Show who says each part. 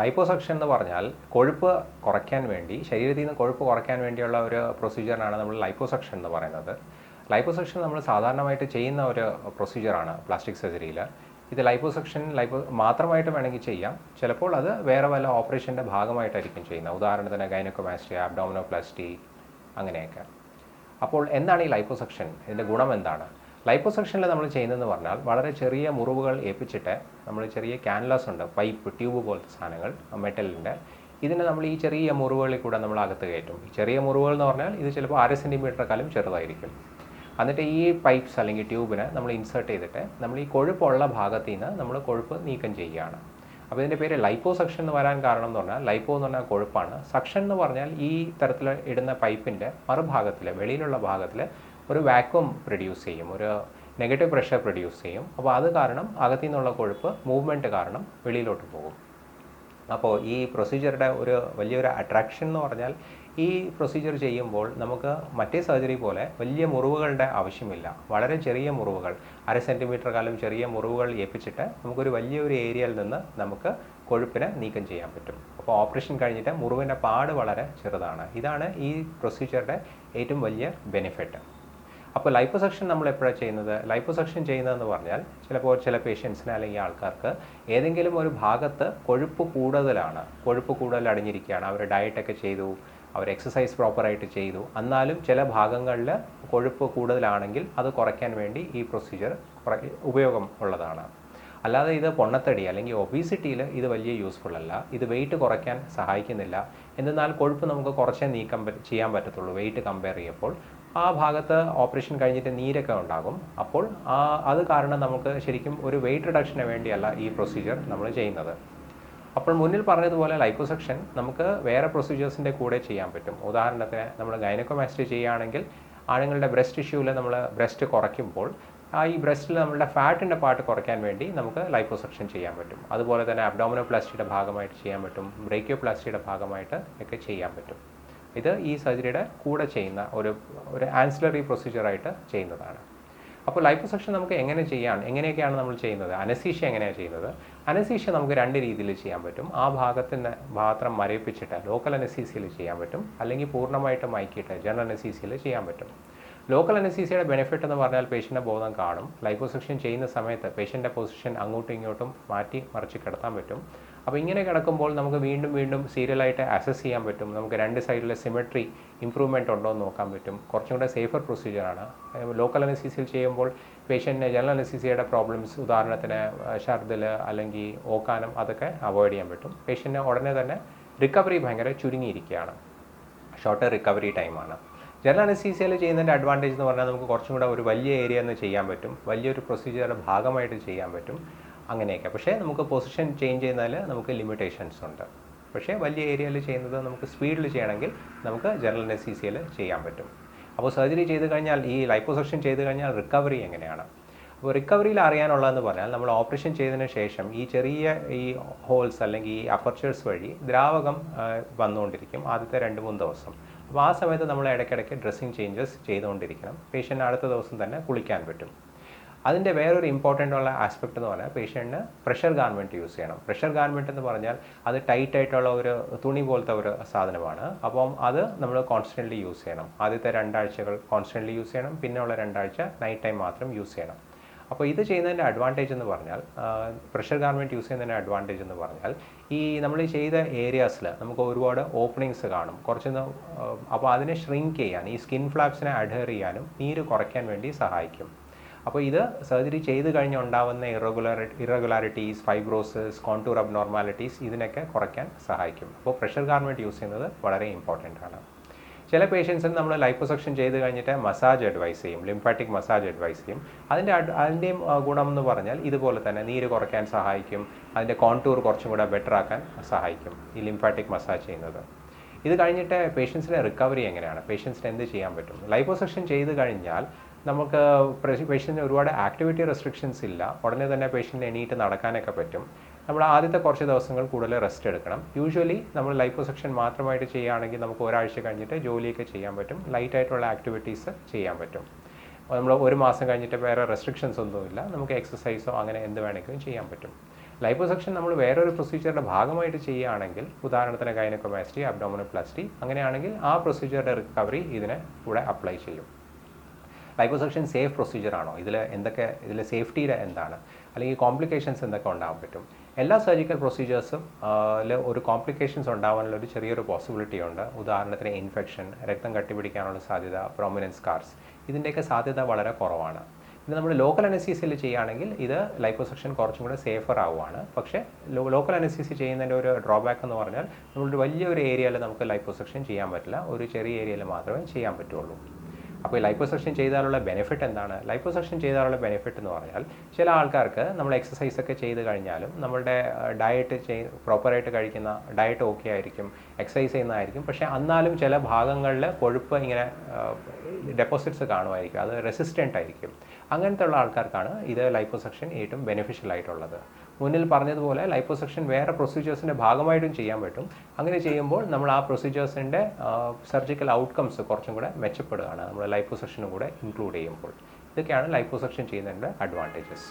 Speaker 1: Liposuction എന്ന് പറഞ്ഞാൽ കൊഴുപ്പ് കുറയ്ക്കാൻ വേണ്ടി ശരീരത്തിൽ നിന്ന് കൊഴുപ്പ് കുറയ്ക്കാൻ വേണ്ടിയുള്ള ഒരു പ്രൊസീജിയറാണ് നമ്മൾ ലൈപ്പോസക്ഷൻ എന്ന് പറയുന്നത്. ലൈപ്പോസക്ഷൻ നമ്മൾ സാധാരണമായിട്ട് ചെയ്യുന്ന ഒരു പ്രൊസീജിയറാണ് പ്ലാസ്റ്റിക് സർജറിയിൽ ഇത് ലൈപ്പോസക്ഷൻ ലൈപ്പോ മാത്രമായിട്ട് വേണമെങ്കിൽ ചെയ്യാം. ചിലപ്പോൾ അത് വേറെ വല്ല ഓപ്പറേഷന്റെ ഭാഗമായിട്ടായിരിക്കും ചെയ്യുന്നത്. ഉദാഹരണത്തിന് ഗൈനക്കോമാസ്റ്റി ആബ്ഡോമിനോപ്ലാസ്റ്റി അങ്ങനെയൊക്കെ. അപ്പോൾ എന്താണ് ഈ ലൈപ്പോസക്ഷൻ ഇതിന്റെ ഗുണം എന്താണ്? ലൈപ്പോസക്ഷനിൽ നമ്മൾ ചെയ്യുന്നതെന്ന് പറഞ്ഞാൽ വളരെ ചെറിയ മുറിവുകൾ ഏൽപ്പിച്ചിട്ട് നമ്മൾ ചെറിയ ക്യാൻലാസ് ഉണ്ട് പൈപ്പ് ട്യൂബ് പോലത്തെ സാധനങ്ങൾ മെറ്റലിന്റെ. ഇതിനെ നമ്മൾ ഈ ചെറിയ മുറിവുകളിൽ കൂടെ നമ്മൾ അകത്ത് കയറ്റും. ചെറിയ മുറിവുകൾ എന്ന് പറഞ്ഞാൽ ഇത് ചിലപ്പോൾ അര സെന്റിമീറ്ററെക്കാളും ചെറുതായിരിക്കും. എന്നിട്ട് ഈ പൈപ്പ്സ് അല്ലെങ്കിൽ ട്യൂബിനെ നമ്മൾ ഇൻസേർട്ട് ചെയ്തിട്ട് നമ്മൾ ഈ കൊഴുപ്പുള്ള ഭാഗത്ത് നിന്ന് നമ്മൾ കൊഴുപ്പ് നീക്കം ചെയ്യുകയാണ്. അപ്പോൾ ഇതിന്റെ പേര് ലൈപ്പോ സെക്ഷൻ എന്ന് വരാൻ കാരണം എന്ന് പറഞ്ഞാൽ ലൈപ്പോ എന്ന് പറഞ്ഞാൽ കൊഴുപ്പാണ്. സക്ഷൻ എന്ന് പറഞ്ഞാൽ ഈ തരത്തിൽ ഇടുന്ന പൈപ്പിന്റെ മറുഭാഗത്തിൽ വെളിയിലുള്ള ഭാഗത്തിൽ ഒരു വാക്വം പ്രൊഡ്യൂസ് ചെയ്യും. ഒരു നെഗറ്റീവ് പ്രഷർ പ്രൊഡ്യൂസ് ചെയ്യും. അപ്പോൾ അത് കാരണം അകത്തു നിന്നുള്ള കൊഴുപ്പ് മൂവ്മെന്റ് കാരണം വെളിയിലോട്ട് പോകും. അപ്പോൾ ഈ പ്രൊസീജിയറുടെ ഒരു വലിയൊരു അട്രാക്ഷൻ എന്ന് പറഞ്ഞാൽ ഈ പ്രൊസീജിയർ ചെയ്യുമ്പോൾ നമുക്ക് മറ്റേ സർജറി പോലെ വലിയ മുറിവുകളുടെ ആവശ്യമില്ല. വളരെ ചെറിയ മുറിവുകൾ അര സെന്റിമീറ്റർ കാലം ചെറിയ മുറിവുകൾ ഏൽപ്പിച്ചിട്ട് നമുക്കൊരു വലിയൊരു ഏരിയയിൽ നിന്ന് നമുക്ക് കൊഴുപ്പിനെ നീക്കം ചെയ്യാൻ പറ്റും. അപ്പോൾ ഓപ്പറേഷൻ കഴിഞ്ഞിട്ട് മുറിവിന്റെ പാട് വളരെ ചെറുതാണ്. ഇതാണ് ഈ പ്രൊസീജിയറുടെ ഏറ്റവും വലിയ ബെനിഫിറ്റ് അപ്പോൾ ലൈപ്പോസക്ഷൻ നമ്മൾ എപ്പോഴാണ് ചെയ്യുന്നത്? ലൈപ്പോസക്ഷൻ ചെയ്യുന്നതെന്ന് പറഞ്ഞാൽ ചിലപ്പോൾ ചില പേഷ്യൻസിന് അല്ലെങ്കിൽ ആൾക്കാർക്ക് ഏതെങ്കിലും ഒരു ഭാഗത്ത് കൊഴുപ്പ് കൂടുതലാണ്. കൊഴുപ്പ് കൂടുതൽ അടിഞ്ഞിരിക്കുകയാണ്. അവർ ഡയറ്റൊക്കെ ചെയ്തു അവർ എക്സസൈസ് പ്രോപ്പറായിട്ട് ചെയ്തു. എന്നാലും ചില ഭാഗങ്ങളിൽ കൊഴുപ്പ് കൂടുതലാണെങ്കിൽ അത് കുറയ്ക്കാൻ വേണ്ടി ഈ പ്രൊസീജിയർ ഉപയോഗം ഉള്ളതാണ്. അല്ലാതെ ഇത് പൊണ്ണത്തടി അല്ലെങ്കിൽ ഒബീസിറ്റിയിൽ ഇത് വലിയ യൂസ്ഫുൾ അല്ല. ഇത് വെയിറ്റ് കുറയ്ക്കാൻ സഹായിക്കുന്നില്ല. എന്നാൽ കൊഴുപ്പ് നമുക്ക് കുറച്ചേ നീക്കം ചെയ്യാൻ പറ്റത്തുള്ളൂ. വെയിറ്റ് കമ്പയർ ചെയ്യുമ്പോൾ ആ ഭാഗത്ത് ഓപ്പറേഷൻ കഴിഞ്ഞിട്ട് നീരൊക്കെ ഉണ്ടാകും. അപ്പോൾ ആ അത് കാരണം നമുക്ക് ശരിക്കും ഒരു വെയിറ്റ് റിഡക്ഷന് വേണ്ടിയല്ല ഈ പ്രൊസീജിയർ നമ്മൾ ചെയ്യുന്നത്. അപ്പോൾ മുന്നിൽ പറഞ്ഞതുപോലെ ലൈക്കോസെക്ഷൻ നമുക്ക് വേറെ പ്രൊസീജിയേഴ്സിന്റെ കൂടെ ചെയ്യാൻ പറ്റും. ഉദാഹരണത്തിന് നമ്മൾ ഗൈനക്കോമാസ്റ്റി ചെയ്യുകയാണെങ്കിൽ ആണുങ്ങളുടെ ബ്രസ്റ്റ് ഇഷ്യൂവിൽ നമ്മൾ ബ്രസ്റ്റ് കുറയ്ക്കുമ്പോൾ ആ ഈ ബ്രസ്റ്റിൽ നമ്മളുടെ ഫാറ്റിന്റെ പാർട്ട് കുറയ്ക്കാൻ വേണ്ടി നമുക്ക് ലൈക്കോസെക്ഷൻ ചെയ്യാൻ പറ്റും. അതുപോലെ തന്നെ അബ്ഡോമിനോപ്ലാസ്റ്റിയുടെ ഭാഗമായിട്ട് ചെയ്യാൻ പറ്റും. ബ്രേക്കിയോപ്ലാസ്റ്റിയുടെ ഭാഗമായിട്ട് ഒക്കെ ചെയ്യാൻ പറ്റും. ഇത് ഈ സർജറിയുടെ കൂടെ ചെയ്യുന്ന ഒരു ഒരു ആൻസിലറി പ്രൊസീജിയറായിട്ട് ചെയ്യുന്നതാണ്. അപ്പോൾ ലൈപ്പോസക്ഷൻ നമുക്ക് എങ്ങനെ ചെയ്യാൻ എങ്ങനെയൊക്കെയാണ് നമ്മൾ ചെയ്യുന്നത്? അനസീഷ്യ എങ്ങനെയാണ് ചെയ്യുന്നത്? അനസീഷ്യ നമുക്ക് രണ്ട് രീതിയിൽ ചെയ്യാൻ പറ്റും. ആ ഭാഗത്തിന് മാത്രം മരവിപ്പിച്ചിട്ട് ലോക്കൽ അനസീസിയയിൽ ചെയ്യാൻ പറ്റും. അല്ലെങ്കിൽ പൂർണമായിട്ട് മയക്കിയിട്ട് ജനറൽ അനസീസിയയിൽ ചെയ്യാൻ പറ്റും. ലോക്കൽ അനസീസിയയുടെ ബെനിഫിറ്റ് എന്ന് പറഞ്ഞാൽ പേഷ്യന്റെ ബോധം കാണും. ലൈക്കോസെക്ഷൻ ചെയ്യുന്ന സമയത്ത് പേഷ്യന്റെ പൊസിഷൻ അങ്ങോട്ടും ഇങ്ങോട്ടും മാറ്റി മറിച്ച് കിടത്താൻ പറ്റും. അപ്പോൾ ഇങ്ങനെ കിടക്കുമ്പോൾ നമുക്ക് വീണ്ടും വീണ്ടും സീരിയലായിട്ട് അസസ് ചെയ്യാൻ പറ്റും. നമുക്ക് രണ്ട് സൈഡിലെ സിമെട്രി ഇമ്പ്രൂവ്മെന്റ് ഉണ്ടോ എന്ന് നോക്കാൻ പറ്റും. കുറച്ചും കൂടെ സേഫർ പ്രൊസീജിയറാണ് ലോക്കൽ അനസീസിയിൽ ചെയ്യുമ്പോൾ പേഷ്യന്റിന് ജനറൽ അനസീസിയുടെ പ്രോബ്ലംസ് ഉദാഹരണത്തിന് ഷർദിൽ അല്ലെങ്കിൽ ഓക്കാനം അതൊക്കെ അവോയ്ഡ് ചെയ്യാൻ പറ്റും. പേഷ്യന്റിന് ഉടനെ തന്നെ റിക്കവറി ഭയങ്കര ചുരുങ്ങിയിരിക്കുകയാണ്. ഷോർട്ട് റിക്കവറി ടൈമാണ് ജനറൽ അനസീസിയയിൽ ചെയ്യുന്നതിന്റെ അഡ്വാന്റേജ് എന്ന് പറഞ്ഞാൽ നമുക്ക് കുറച്ചും കൂടെ ഒരു വലിയ ഏരിയ എന്ന് ചെയ്യാൻ പറ്റും. വലിയൊരു പ്രൊസീജിയറുടെ ഭാഗമായിട്ട് ചെയ്യാൻ പറ്റും. അങ്ങനെയൊക്കെ. പക്ഷേ നമുക്ക് പൊസിഷൻ ചേഞ്ച് ചെയ്യുന്നതിൽ നമുക്ക് ലിമിറ്റേഷൻസ് ഉണ്ട്. പക്ഷേ വലിയ ഏരിയയിൽ ചെയ്യുന്നത് നമുക്ക് സ്പീഡിൽ ചെയ്യണമെങ്കിൽ നമുക്ക് ജനറൽ അനസീസിയയിൽ ചെയ്യാൻ പറ്റും. അപ്പോൾ സർജറി ചെയ്ത് കഴിഞ്ഞാൽ ഈ ലൈപ്പോസക്ഷൻ ചെയ്ത് കഴിഞ്ഞാൽ റിക്കവറി എങ്ങനെയാണ്? അപ്പോൾ റിക്കവറിയിൽ അറിയാനുള്ളതെന്ന് പറഞ്ഞാൽ നമ്മൾ ഓപ്പറേഷൻ ചെയ്തതിന് ശേഷം ഈ ചെറിയ ഈ ഹോൾസ് അല്ലെങ്കിൽ ഈ അപ്പർച്ചേഴ്സ് വഴി ദ്രാവകം വന്നുകൊണ്ടിരിക്കും ആദ്യത്തെ രണ്ട് മൂന്ന് ദിവസം. അപ്പോൾ ആ സമയത്ത് നമ്മൾ ഇടയ്ക്കിടയ്ക്ക് ഡ്രസ്സിങ് ചേഞ്ചസ് ചെയ്തുകൊണ്ടിരിക്കണം. പേഷ്യന്റ് അടുത്ത ദിവസം തന്നെ കുളിക്കാൻ പറ്റും. അതിന്റെ വേറൊരു ഇമ്പോർട്ടന്റ് ഉള്ള ആസ്പെക്ട് എന്ന് പറഞ്ഞാൽ പേഷ്യന്റിന് പ്രഷർ ഗാർമെന്റ് യൂസ് ചെയ്യണം. പ്രഷർ ഗാർമെന്റ് എന്ന് പറഞ്ഞാൽ അത് ടൈറ്റ് ആയിട്ടുള്ള ഒരു തുണി പോലത്തെ ഒരു സാധനമാണ്. അപ്പം അത് നമ്മൾ കോൺസ്റ്റന്റ്ലി യൂസ് ചെയ്യണം. ആദ്യത്തെ രണ്ടാഴ്ചകൾ കോൺസ്റ്റന്റ്ലി യൂസ് ചെയ്യണം. പിന്നെയുള്ള രണ്ടാഴ്ച നൈറ്റ് ടൈം മാത്രം യൂസ് ചെയ്യണം. അപ്പോൾ ഇത് ചെയ്യുന്നതിന്റെ അഡ്വാന്റേജ് എന്ന് പറഞ്ഞാൽ പ്രഷർ ഗാർമെന്റ് യൂസ് ചെയ്യുന്നതിന്റെ അഡ്വാന്റേജ് എന്ന് പറഞ്ഞാൽ ഈ നമ്മൾ ചെയ്ത ഏരിയാസിൽ നമുക്ക് ഒരുപാട് ഓപ്പണിങ്സ് കാണും. കുറച്ച് അപ്പോൾ അതിനെ ഷ്രിങ്ക് ചെയ്യാൻ ഈ സ്കിൻ ഫ്ലാപ്സിനെ അഡ്ഹർ ചെയ്യാനും നീര് കുറയ്ക്കാൻ വേണ്ടി സഹായിക്കും. അപ്പോൾ ഇത് സർജറി ചെയ്ത് കഴിഞ്ഞ് ഉണ്ടാവുന്ന ഇറഗുലാരി ഇറഗുലാരിറ്റീസ് ഫൈബ്രോസിസ് കോണ്ടൂർ അബ്നോർമാലിറ്റീസ് ഇതിനൊക്കെ കുറയ്ക്കാൻ സഹായിക്കും. അപ്പോൾ പ്രഷർ ഗാർമെന്റ് യൂസ് ചെയ്യുന്നത് വളരെ ഇമ്പോർട്ടന്റ് ആണ്. ചില പേഷ്യൻസിന് നമ്മൾ ലൈപ്പോസക്ഷൻ ചെയ്ത് കഴിഞ്ഞിട്ട് മസാജ് അഡ്വൈസ് ചെയ്യും ലിംഫാറ്റിക് മസാജ് അഡ്വൈസ് ചെയ്യും. അതിന്റെ അതിന്റെയും ഗുണം എന്ന് പറഞ്ഞാൽ ഇതുപോലെ തന്നെ നീര് കുറയ്ക്കാൻ സഹായിക്കും അതിന്റെ കോൺടൂർ കുറച്ചും കൂടെ ബെറ്റർ ആക്കാൻ സഹായിക്കും ഈ ലിംഫാറ്റിക് മസാജ് ചെയ്യുന്നത്. ഇത് കഴിഞ്ഞിട്ട് പേഷ്യൻസിന്റെ റിക്കവറി എങ്ങനെയാണ്? പേഷ്യൻസിന് എന്ത് ചെയ്യാൻ പറ്റും? ലൈപ്പോസക്ഷൻ ചെയ്ത് കഴിഞ്ഞാൽ നമുക്ക് പേഷ്യന്റിന് ഒരുപാട് ആക്ടിവിറ്റി റെസ്ട്രിക്ഷൻസ് ഇല്ല. ഉടനെ തന്നെ പേഷ്യന്റിന് എണീറ്റ് നടക്കാനൊക്കെ പറ്റും. നമ്മൾ ആദ്യത്തെ കുറച്ച് ദിവസങ്ങൾ കൂടുതൽ റെസ്റ്റ് എടുക്കണം. യൂഷ്വലി നമ്മൾ ലൈപ്പോസെക്ഷൻ മാത്രമായിട്ട് ചെയ്യുകയാണെങ്കിൽ നമുക്ക് ഒരാഴ്ച കഴിഞ്ഞിട്ട് ജോലിയൊക്കെ ചെയ്യാൻ പറ്റും. ലൈറ്റ് ആയിട്ടുള്ള ആക്ടിവിറ്റീസ് ചെയ്യാൻ പറ്റും. അപ്പോൾ നമ്മൾ ഒരു മാസം കഴിഞ്ഞിട്ട് വേറെ റെസ്ട്രിക്ഷൻസ് ഒന്നുമില്ല. നമുക്ക് എക്സസൈസോ അങ്ങനെ എന്ത് വേണമെങ്കിലും ചെയ്യാൻ പറ്റും. ലൈപ്പോസക്ഷൻ നമ്മൾ വേറൊരു പ്രൊസീജിയറുടെ ഭാഗമായിട്ട് ചെയ്യുകയാണെങ്കിൽ ഉദാഹരണത്തിന് ഗൈനക്കോമാസ്റ്റി അബ്ഡോമിനോപ്ലാസ്റ്റി അങ്ങനെയാണെങ്കിൽ ആ പ്രൊസീജിയറുടെ റിക്കവറി ഇതിനെ കൂടെ അപ്ലൈ ചെയ്യും. ലൈപ്പോസക്ഷൻ സേഫ് പ്രൊസീജിയർ ആണോ? ഇതിൽ എന്തൊക്കെ ഇതിൽ സേഫ്റ്റിയുടെ എന്താണ്? അല്ലെങ്കിൽ കോംപ്ലിക്കേഷൻസ് എന്തൊക്കെ ഉണ്ടാകാൻ പറ്റും? എല്ലാ സർജിക്കൽ പ്രൊസീജിയേഴ്സും ഒരു കോംപ്ലിക്കേഷൻസ് ഉണ്ടാകാനുള്ള ഒരു ചെറിയൊരു പോസിബിലിറ്റി ഉണ്ട്. ഉദാഹരണത്തിന് ഇൻഫെക്ഷൻ രക്തം കട്ടിപിടിക്കാനുള്ള സാധ്യത പ്രോമിനൻസ് സ്കാർസ് ഇതിന്റെയൊക്കെ സാധ്യത വളരെ കുറവാണ്. ഇത് നമ്മൾ ലോക്കൽ അനസ്തീസിയയിൽ ചെയ്യുകയാണെങ്കിൽ ഇത് ലൈപ്പോസക്ഷൻ കുറച്ചും കൂടെ സേഫർ ആവുകയാണ് പക്ഷേ ലോക്കൽ അനസ്തീസി ചെയ്യുന്നതിന്റെ ഒരു ഡ്രോബാക്ക് എന്ന് പറഞ്ഞാൽ നമ്മളൊരു വലിയൊരു ഏരിയയിൽ നമുക്ക് ലൈപ്പോസക്ഷൻ ചെയ്യാൻ പറ്റില്ല. ഒരു ചെറിയ ഏരിയയിൽ മാത്രമേ ചെയ്യാൻ പറ്റുള്ളൂ. അപ്പോൾ ഈ ലൈപ്പോസെക്ഷൻ ചെയ്താലുള്ള ബെനിഫിറ്റ് എന്താണ്? ലൈപ്പോസക്ഷൻ ചെയ്താലുള്ള ബെനിഫിറ്റ് എന്ന് പറഞ്ഞാൽ ചില ആൾക്കാർക്ക് നമ്മൾ എക്സസൈസ് ഒക്കെ ചെയ്ത് കഴിഞ്ഞാലും നമ്മളുടെ ഡയറ്റ് ചെയ് പ്രോപ്പറായിട്ട് കഴിക്കുന്ന ഡയറ്റ് ഓക്കെ ആയിരിക്കും എക്സസൈസ് ചെയ്യുന്നതായിരിക്കും. പക്ഷേ എന്നാലും ചില ഭാഗങ്ങളിൽ കൊഴുപ്പ് ഇങ്ങനെ ഡെപ്പോസിറ്റ്സ് കാണുമായിരിക്കും. അത് റെസിസ്റ്റന്റ് ആയിരിക്കും. അങ്ങനത്തെ ഉള്ള ആൾക്കാർക്കാണ് ഇത് ലൈപ്പോസക്ഷൻ ഏറ്റവും ബെനിഫിഷ്യൽ ആയിട്ടുള്ളത്. മുന്നിൽ പറഞ്ഞതുപോലെ ലൈപ്പോസക്ഷൻ വേറെ പ്രൊസീജിയേഴ്സിന്റെ ഭാഗമായിട്ടും ചെയ്യാൻ പറ്റും. അങ്ങനെ ചെയ്യുമ്പോൾ നമ്മൾ ആ പ്രൊസീജിയേഴ്സിന്റെ സർജിക്കൽ ഔട്ട്കംസ് കുറച്ചും കൂടെ മെച്ചപ്പെടുകയാണ്. നമ്മൾ ലൈപ്പോസക്ഷനും കൂടെ ഇൻക്ലൂഡ് ചെയ്യുമ്പോൾ. ഇതൊക്കെയാണ് ലൈപ്പോസക്ഷൻ ചെയ്യുന്നതിന്റെ അഡ്വാന്റേജസ്